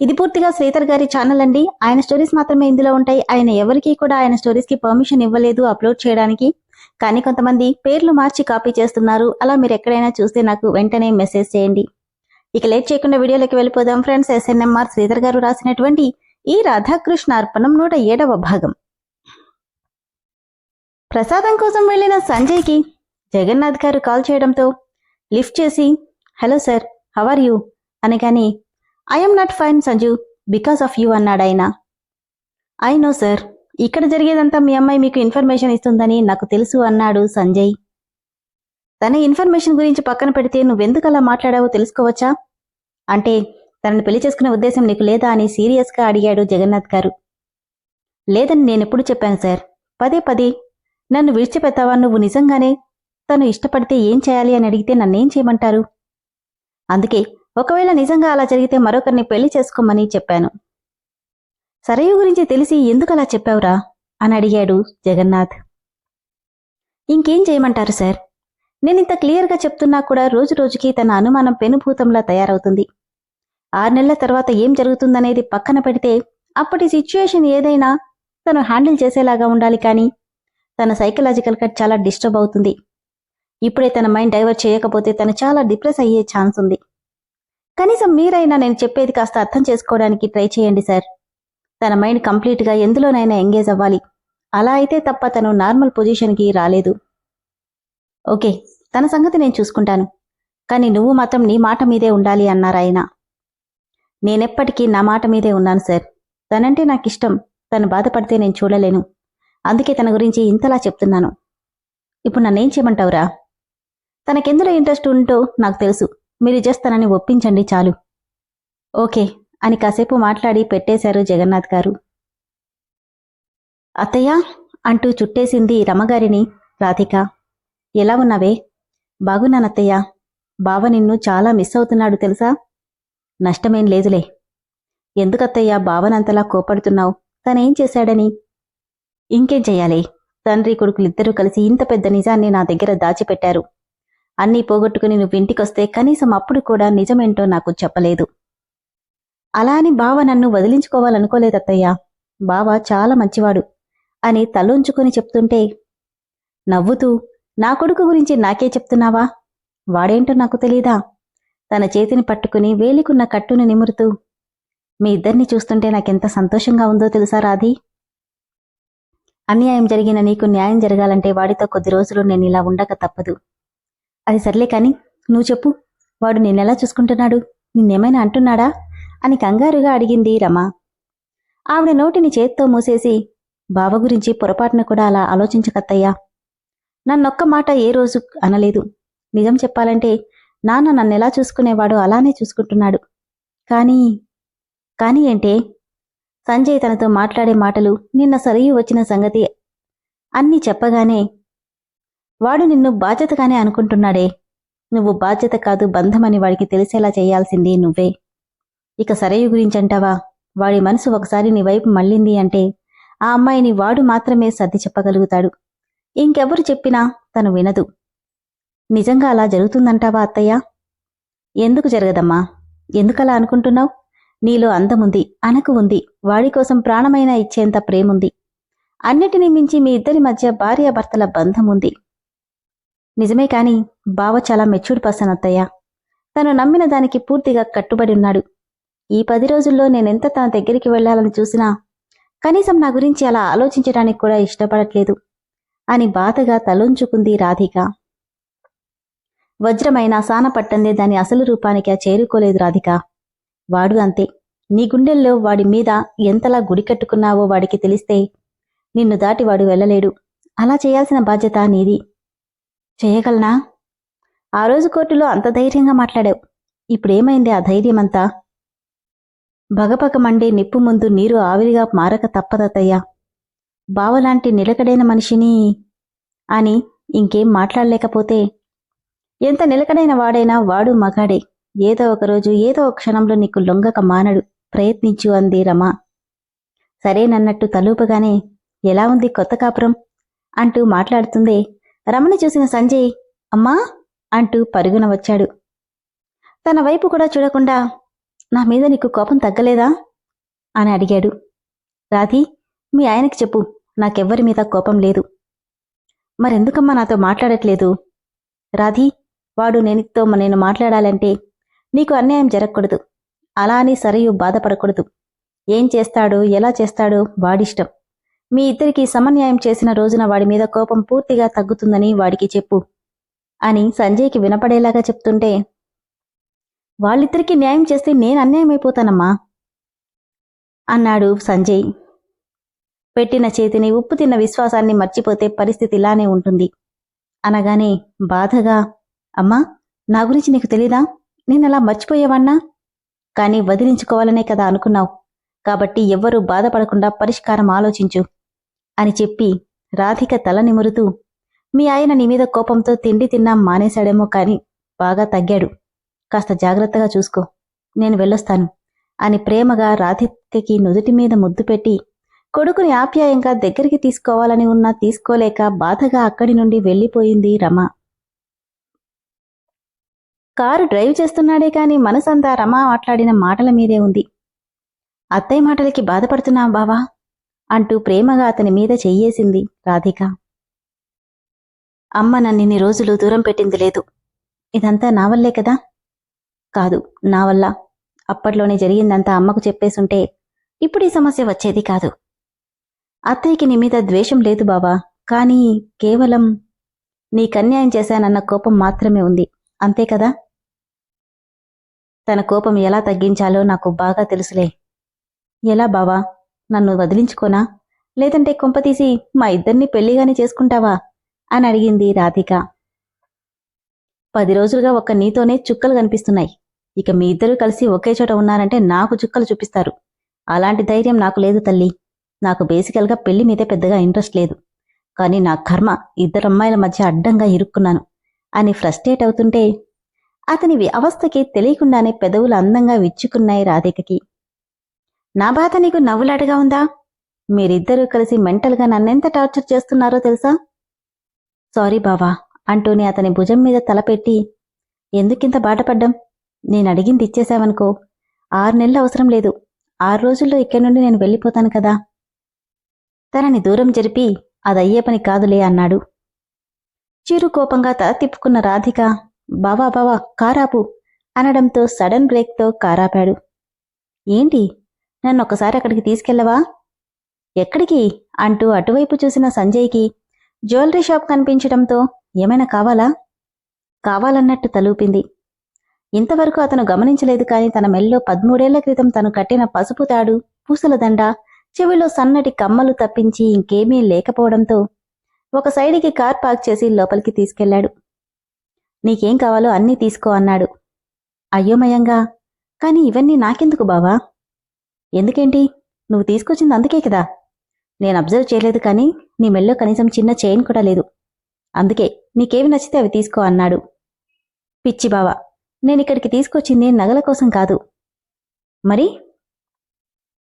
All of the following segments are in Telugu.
ఇది పూర్తిగా శ్రీధర్ గారి ఛానల్ అండి. ఆయన స్టోరీస్ మాత్రమే ఇందులో ఉంటాయి. ఆయన ఎవరికీ కూడా ఆయన స్టోరీస్కి పర్మిషన్ ఇవ్వలేదు అప్లోడ్ చేయడానికి. కానీ కొంతమంది పేర్లు మార్చి కాపీ చేస్తున్నారు. అలా మీరు ఎక్కడైనా చూస్తే నాకు వెంటనే మెసేజ్ చేయండి. ఇక లేట్ చేయకుండా వీడియోలోకి వెళ్ళిపోదాం. ఫ్రెండ్స్ ఎస్ఎన్ఎంఆర్ శ్రీధర్ గారు రాసినటువంటి ఈ రాధాకృష్ణ అర్పణం నూట ఏడవ భాగం. ప్రసాదం కోసం వెళ్ళిన సంజయ్కి జగన్నాథ్ గారు కాల్ చేయడంతో లిఫ్ట్ చేసి hello sir how are you అనగానే I'm not fine Sanju because of you అన్నాడు ఆయన ఐ నో సార్ ఇక్కడ జరిగేదంతా మీ అమ్మాయి మీకు ఇన్ఫర్మేషన్ ఇస్తుందని నాకు తెలుసు అన్నాడు సంజయ్. తన ఇన్ఫర్మేషన్ గురించి పక్కన పెడితే నువ్వెందుకు అలా మాట్లాడావో తెలుసుకోవచ్చా? అంటే తనని పెళ్ళి చేసుకునే ఉద్దేశం నీకు లేదా అని సీరియస్గా అడిగాడు జగన్నాథ్ గారు. లేదని నేనెప్పుడు చెప్పాను సార్ పదే పదే నన్ను విడిచిపెట్టావా నువ్వు నిజంగానే? తను ఇష్టపడితే ఏం చేయాలి అని అడిగితే నన్నేం చేయమంటారు? అందుకే ఒకవేళ నిజంగా అలా జరిగితే మరొకరిని పెళ్ళి చేసుకోమని చెప్పాను. సరయు గురించి తెలిసి ఎందుకు అలా చెప్పావురా? అని అడిగాడు జగన్నాథ్. ఇంకేం చేయమంటారు సార్? నేనింత క్లియర్గా చెప్తున్నా కూడా రోజు రోజుకి తన అనుమానం పెనుభూతంలా తయారవుతుంది. ఆరు నెలల తర్వాత ఏం జరుగుతుందనేది పక్కన పెడితే అప్పటి సిచ్యుయేషన్ ఏదైనా తను హ్యాండిల్ చేసేలాగా ఉండాలి కానీ తన సైకలాజికల్ కట్ చాలా డిస్టర్బ్ అవుతుంది. ఇప్పుడే తన మైండ్ డైవర్ట్ చేయకపోతే తను చాలా డిప్రెస్ అయ్యే ఛాన్స్ ఉంది. కనీసం మీరైనా నేను చెప్పేది కాస్త అర్థం చేసుకోవడానికి ట్రై చేయండి సార్. తన మైండ్ కంప్లీట్గా ఎందులోనైనా ఎంగేజ్ అవ్వాలి. అలా అయితే తప్ప తను నార్మల్ పొజిషన్కి రాలేదు. ఓకే తన సంగతి నేను చూసుకుంటాను. కానీ నువ్వు మాత్రం నీ మాట మీదే ఉండాలి అన్నారు ఆయన? నేనెప్పటికీ నా మాట మీదే ఉన్నాను సార్. తనంటే నాకు ఇష్టం. తను బాధపడితే నేను చూడలేను. అందుకే తన గురించి ఇంతలా చెప్తున్నాను. ఇప్పుడు నన్నేం చేయమంటావురా? తనకెందులో ఇంట్రెస్ట్ ఉంటో నాకు తెలుసు. మీరు జస్ట్ తనని ఒప్పించండి చాలు. ఓకే అని కాసేపు మాట్లాడి పెట్టేశారు జగన్నాథ్ గారు. అత్తయ్య అంటూ చుట్టేసింది రమగారిని రాధిక. ఎలా ఉన్నావే? బాగున్నానత్తయ్య బావ నిన్ను చాలా మిస్ అవుతున్నాడు తెలుసా? నష్టమేం లేదులే. ఎందుకత్తయ్య బావనంతలా కోపడుతున్నావు? తనేం చేశాడని? ఇంకేం చేయాలి? తండ్రి కొడుకులిద్దరూ కలిసి ఇంత పెద్ద నిజాన్ని నా దగ్గర దాచిపెట్టారు. అన్నీ పోగొట్టుకుని నువ్వు ఇంటికొస్తే కనీసం అప్పుడు కూడా నిజమేంటో నాకు చెప్పలేదు. అలా అని బావ నన్ను వదిలించుకోవాలనుకోలేదత్తయ్యా. బావ చాలా మంచివాడు. అని తలొంచుకొని చెప్తుంటే నవ్వుతూ నా కొడుకు గురించి నాకే చెప్తున్నావా? వాడేంటో నాకు తెలీదా? తన చేతిని పట్టుకుని వేలికున్న కట్టును నిమురుతూ మీ ఇద్దరిని చూస్తుంటే నాకెంత సంతోషంగా ఉందో తెలుసా రాధి? అన్యాయం జరిగిన నీకు న్యాయం జరగాలంటే వాడితో కొద్ది రోజులు నేను ఇలా ఉండక తప్పదు. అది సర్లే కాని నువ్వు చెప్పు. వాడు నిన్నెలా చూసుకుంటున్నాడు? నిన్నేమైనా అంటున్నాడా? అని కంగారుగా అడిగింది రమ. ఆవిడ నోటిని చేత్తో మూసేసి బావ గురించి పొరపాటున కూడా అలా ఆలోచించకత్తయ్యా. నన్నొక్క మాట ఏ రోజు అనలేదు. నిజం చెప్పాలంటే నాన్న నన్నెలా చూసుకునేవాడు అలానే చూసుకుంటున్నాడు. కానీ కానీ ఏంటే? సంజయ్ తనతో మాట్లాడే మాటలు నిన్న సరియు వచ్చిన సంగతి అన్నీ చెప్పగానే వాడు నిన్ను బాధ్యతగానే అనుకుంటున్నాడే. నువ్వు బాధ్యత కాదు బంధమని వాడికి తెలిసేలా చేయాల్సింది నువ్వే. ఇక సరయు గురించంటావా? వాడి మనసు ఒకసారి నీ వైపు మళ్ళింది అంటే ఆ అమ్మాయిని వాడు మాత్రమే సర్ది చెప్పగలుగుతాడు. ఇంకెవరు చెప్పినా తను వినదు. నిజంగా అలా జరుగుతుందంటావా అత్తయ్య? ఎందుకు జరగదమ్మా? ఎందుకలా అనుకుంటున్నావు? నీలో అందముంది అనకు ఉంది వాడి కోసం ప్రాణమైనా ఇచ్చేంత ప్రేముంది. అన్నిటినీ మించి మీ ఇద్దరి మధ్య భార్యాభర్తల బంధం ఉంది నిజమే కాని బావ చాలా మెచ్యూర్డ్ పర్సన్ అత్తయ్య. తను నమ్మిన దానికి పూర్తిగా కట్టుబడి ఉన్నాడు. ఈ పది రోజుల్లో నేనెంత తన దగ్గరికి వెళ్ళాలని చూసినా కనీసం నా గురించి అలా ఆలోచించడానికి కూడా ఇష్టపడట్లేదు అని బాధగా తలొంచుకుంది రాధిక. వజ్రమైన సాన పట్టందే దాని అసలు రూపానికి ఆ చేరుకోలేదు రాధిక. వాడు అంతే. నీ గుండెల్లో వాడి మీద ఎంతలా గుడి కట్టుకున్నావో వాడికి తెలిస్తే నిన్ను దాటి వాడు వెళ్ళలేడు. అలా చేయాల్సిన బాధ్యత నీది. చేయగలనా? ఆ రోజు కోర్టులో అంత ధైర్యంగా మాట్లాడావు. ఇప్పుడేమైంది ఆ ధైర్యమంతా? భగభగ మండే నిప్పు ముందు నీరు ఆవిరిగా మారక తప్పదతయ్యా బావలాంటి నిలకడైన మనిషిని అని ఇంకేం మాట్లాడలేకపోతే ఎంత నిలకడైన వాడైనా వాడు మగాడే. ఏదో ఒకరోజు ఏదో ఒక క్షణంలో నీకు లొంగక మానడు. ప్రయత్నించు అంది రమ. సరేనన్నట్టు తలూపగానే ఎలా ఉంది కొత్త కాపురం? అంటూ మాట్లాడుతుందే రమణ చూసిన సంజయ్ అమ్మా అంటూ పరుగున వచ్చాడు. తన వైపు కూడా చూడకుండా నా మీద నీకు కోపం తగ్గలేదా? అని అడిగాడు. రాధి మీ ఆయనకి చెప్పు నాకెవ్వరి మీద కోపం లేదు. మరెందుకమ్మా నాతో మాట్లాడట్లేదు? రాధి వాడు నేనితో నేను మాట్లాడాలంటే నీకు అన్యాయం జరగకూడదు. అలా అని సరయు బాధపడకూడదు. ఏం చేస్తాడో ఎలా చేస్తాడో వాడిష్టం. మీ ఇద్దరికి సమన్యాయం చేసిన రోజున వాడి మీద కోపం పూర్తిగా తగ్గుతుందని వాడికి చెప్పు అని సంజయ్కి వినపడేలాగా చెప్తుంటే వాళ్ళిద్దరికీ న్యాయం చేస్తే నేను అన్యాయమైపోతానమ్మా అన్నాడు సంజయ్. పెట్టిన చేతిని ఉప్పు తిన్న విశ్వాసాన్ని మర్చిపోతే పరిస్థితి ఇలానే ఉంటుంది. అనగానే బాధగా అమ్మా నా గురించి నీకు తెలీదా? నేనలా మర్చిపోయేవాణ్ణా? కానీ వదిలించుకోవాలనే కదా అనుకున్నావు. కాబట్టి ఎవ్వరూ బాధపడకుండా పరిష్కారం ఆలోచించు. అని చెప్పి రాధిక తల నిమురుతూ మీ ఆయన నీ మీద కోపంతో తిండి తిన్నాం మానేశాడేమో కాని బాగా తగ్గాడు. కాస్త జాగ్రత్తగా చూసుకో. నేను వెళ్ళొస్తాను అని ప్రేమగా రాధికకి నుదుటి మీద ముద్దు పెట్టి కొడుకుని ఆప్యాయంగా దగ్గరికి తీసుకోవాలని ఉన్నా తీసుకోలేక బాధగా అక్కడి నుండి వెళ్ళిపోయింది రమ. కారు డ్రైవ్ చేస్తున్నాడే కాని మనసంతా రమ మాట్లాడిన మాటల మీదే ఉంది. అత్తయ్య మాటలకి బాధపడుతున్నాం బావా? అంటూ ప్రేమగా అతని మీద చెయ్యేసింది రాధిక. అమ్మ నన్నిన్ని రోజులు దూరం పెట్టింది లేదు. ఇదంతా నా వల్లే కదా? కాదు నా వల్ల. అప్పట్లోనే జరిగిందంతా అమ్మకు చెప్పేసుంటే ఇప్పుడు ఈ సమస్య వచ్చేది కాదు. అత్తయ్యకి నీ మీద ద్వేషం లేదు బావా కానీ కేవలం నీకన్యాయం చేశానన్న కోపం మాత్రమే ఉంది. అంతే కదా? తన కోపం ఎలా తగ్గించాలో నాకు బాగా తెలుసులే. ఎలా బావా? నన్ను వదిలించుకోనా? లేదంటే కొంపతీసి మా ఇద్దరిని పెళ్ళిగాని చేసుకుంటావా? అని అడిగింది రాధిక. పది రోజులుగా ఒక్క నీతోనే చుక్కలు కనిపిస్తున్నాయి. ఇక మీ ఇద్దరూ కలిసి ఒకే చోట ఉన్నారంటే నాకు చుక్కలు చూపిస్తారు. అలాంటి ధైర్యం నాకు లేదు తల్లి. నాకు బేసికల్గా పెళ్ళి మీదే పెద్దగా ఇంట్రెస్ట్ లేదు. కానీ నా కర్మ ఇద్దరు అమ్మాయిల మధ్య అడ్డంగా ఇరుక్కున్నాను. అని ఫ్రస్ట్రేట్ అవుతుంటే అతని వ్యవస్థకి అవస్థకి తెలియకుండానే పెదవులు అందంగా విచ్చుకున్నాయి రాధికకి. నా బాధ నీకు నవ్వులాటగా ఉందా? మీరిద్దరూ కలిసి మెంటల్గా నన్నెంత టార్చర్ చేస్తున్నారో తెలుసా? సారీ బావా అంటూనే అతని భుజం మీద తలపెట్టి ఎందుకింత బాధపడ్డం నేను అడిగింది ఇచ్చేశావనుకో. ఆరు నెలలు అవసరం లేదు. ఆరు రోజుల్లో ఇక్కడి నుండి నేను వెళ్ళిపోతాను కదా. తనని దూరం జరిపి అదయ్యే పని కాదులే అన్నాడు. చిరు కోపంగా తల తిప్పుకున్న రాధిక బావా బావా కారాపు అనడంతో సడన్ బ్రేక్తో కారాపాడు. ఏంటి? నన్ను ఒకసారి అక్కడికి తీసుకెళ్ళవా? ఎక్కడికి? అంటూ అటువైపు చూసిన సంజయ్కి జ్యువెలరీ షాప్ కనిపించడంతో ఏమైనా కావాలా? కావాలన్నట్టు తలూపింది. ఇంతవరకు అతను గమనించలేదు కాని తన మెల్లో పదమూడేళ్ళ క్రితం తను కట్టిన పసుపు తాడు పూసల దండ చెవిలో సన్నటి కమ్మలు తప్పించి ఇంకేమీ లేకపోవడంతో ఒక సైడికి కార్ పార్క్ చేసి లోపలికి తీసుకెళ్ళాడు నీకేం కావాలో అన్నీ తీసుకో అన్నాడు. అయోమయంగా. కాని ఇవన్నీ నాకెందుకు బావా? ఎందుకేంటి? నువ్వు తీసుకొచ్చింది అందుకే కదా. నేను అబ్జర్వ్ చేయలేదు కానీ నీ మెల్లో కనీసం చిన్న చైన్ కూడా లేదు. అందుకే నీకేవి నచ్చితే అవి తీసుకో అన్నాడు. పిచ్చి బావా నేనిక్కడికి తీసుకొచ్చింది నగల కోసం కాదు. మరి?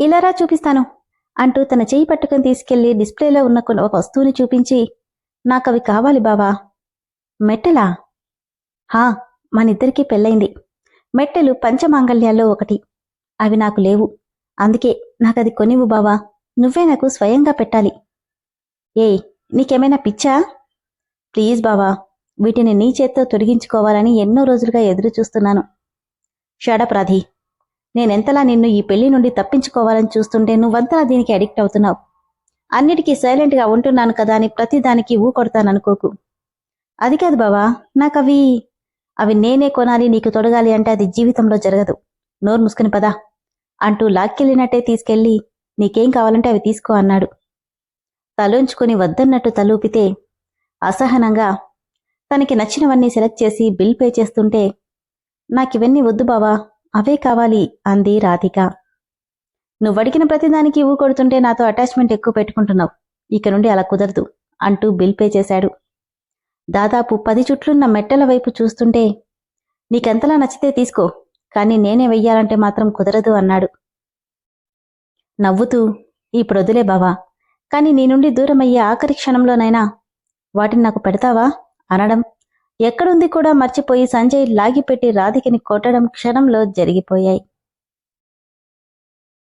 ఇలారా చూపిస్తాను అంటూ తన చేయి పట్టుకుని తీసుకెళ్ళి డిస్ప్లేలో ఉన్న కొన్ని ఒక వస్తువుని చూపించి నాకవి కావాలి బావా. మెట్టెలా? హా మనిద్దరికీ పెళ్ళైంది. మెట్టెలు పంచమాంగళ్యాల్లో ఒకటి. అవి నాకు లేవు. అందుకే నాకది కొనివ్వు బావా. నువ్వే నాకు స్వయంగా పెట్టాలి. ఏయ్ నీకేమైనా పిచ్చా? ప్లీజ్ బావా వీటిని నీ చేత్తో తొడిగించుకోవాలని ఎన్నో రోజులుగా ఎదురు చూస్తున్నాను. షడప్రాధి నేనెంతలా నిన్ను ఈ పెళ్ళి నుండి తప్పించుకోవాలని చూస్తుంటే నువ్వంతలా దీనికి అడిక్ట్ అవుతున్నావు. అన్నిటికీ సైలెంట్గా ఉంటున్నాను కదా అని ప్రతిదానికి ఊ కొడతాననుకోకు అది కాదు బావా నాకవి అవి నేనే కొనాలి నీకు తొడగాలి అంటే అది జీవితంలో జరగదు. నోరు ముసుకుని పదా. అంటూ లాక్కెళ్ళినట్టే తీసుకెళ్ళి నీకేం కావాలంటే అవి తీసుకో అన్నాడు. తలుంచుకుని వద్దన్నట్టు తలూపితే అసహనంగా తనకి నచ్చినవన్నీ సెలెక్ట్ చేసి బిల్ పే చేస్తుంటే నాకివన్నీ వద్దు బావా అవే కావాలి అంది రాధిక. నువ్వు అడిగిన ప్రతిదానికి ఊ కొడుతుంటే నాతో అటాచ్మెంట్ ఎక్కువ పెట్టుకుంటున్నావు ఇక నుండి అలా కుదరదు అంటూ బిల్ పే చేశాడు. దాదాపు పది చుట్లున్న మెట్టల వైపు చూస్తుంటే నీకెంతలా నచ్చితే తీసుకో కానీ నేనే వెయ్యాలంటే మాత్రం కుదరదు అన్నాడు. నవ్వుతూ ఈ వదిలే బావా కానీ నీ నుండి దూరమయ్యే ఆఖరి క్షణంలోనైనా వాటిని నాకు పెడతావా? అనడం ఎక్కడుంది కూడా మర్చిపోయి సంజయ్ లాగిపెట్టి రాధికని కొట్టడం క్షణంలో జరిగిపోయాయి.